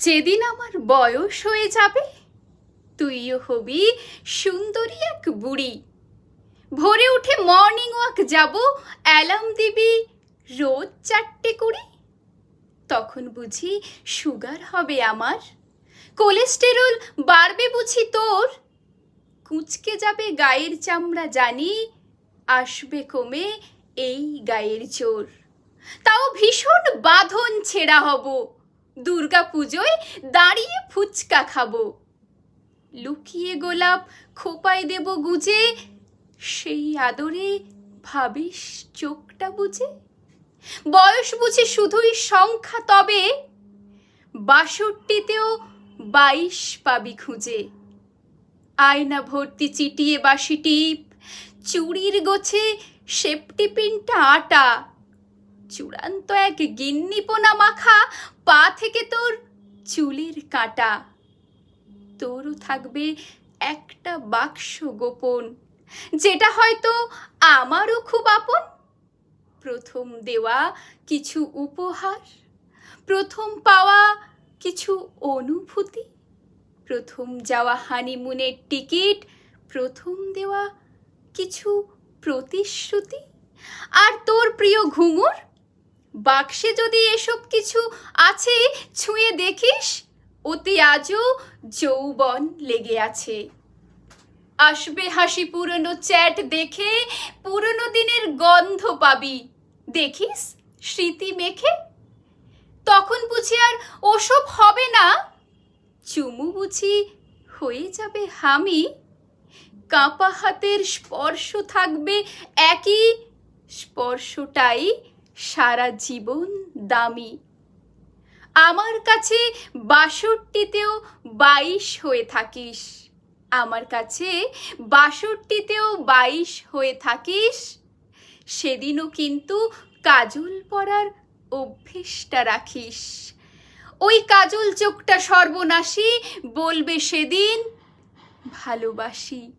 যেদিন আমার বয়স হয়ে যাবে, তুইও হবি সুন্দরী এক বুড়ি। ভোরে উঠে মর্নিং ওয়াক যাব অ্যালার্ম দিবি, রোজ চারটে কুড়ি তখন বুঝি সুগার হবে আমার। কোলেস্টেরল বাড়বে বুঝি তোর। কুঁচকে যাবে গায়ের চামড়া জানি, আসবে কমে এই গায়ের চোর। তাও ভীষণ বাঁধন ছেঁড়া হব। দুর্গা পুজোয় দাঁড়িয়ে ফুচকা খাব। লুকিয়ে গোলাপ খোপায় দেব গুজে, সেই আদরে ভাবিস চোখটা বুঝে? বয়স বুঝি শুধুই সংখ্যা তবে, বাষট্টিতেও বাইশ পাবি খুঁজে। আয়না ভর্তি চিটিয়ে বাসি টিপ, চুড়ির গোছে সেপটি পিনটা আটা। চূড়ান্ত এক গিন্নিপোনা মাখা পা থেকে তোর চুলের কাটা। তোরও থাকবে একটা বাক্স গোপন, যেটা হয়তো আমারও খুব আপন। প্রথম দেওয়া কিছু উপহার, প্রথম পাওয়া কিছু অনুভূতি, প্রথম যাওয়া হানিমুনের টিকিট, প্রথম দেওয়া কিছু প্রতিশ্রুতি, আর তোর প্রিয় ঘুঙুর বাক্সে যদি এসব কিছু আছে, ছুঁয়ে দেখিস, অতি আজও যৌবন লেগে আছে। আসবে হাসি পুরনো চ্যাট দেখে, পুরনো দিনের গন্ধ পাবি। দেখিস, স্মৃতি মেখে। তখন বুঝি আর ওসব হবে না। চুমু বুঝি, হয়ে যাবে হামি। কাঁপা হাতের স্পর্শ থাকবে একই স্পর্শটাই সারা জীবন দামি। আমার কাছে বাষট্টিতেও বাইশ হয়ে থাকিস। আমার কাছে বাষট্টিতেও বাইশ হয়ে থাকিস। সেদিনও কিন্তু কাজল পরার অভ্যেসটা রাখিস। ওই কাজল চোখটা সর্বনাশী বলবে সেদিন, ভালোবাসি।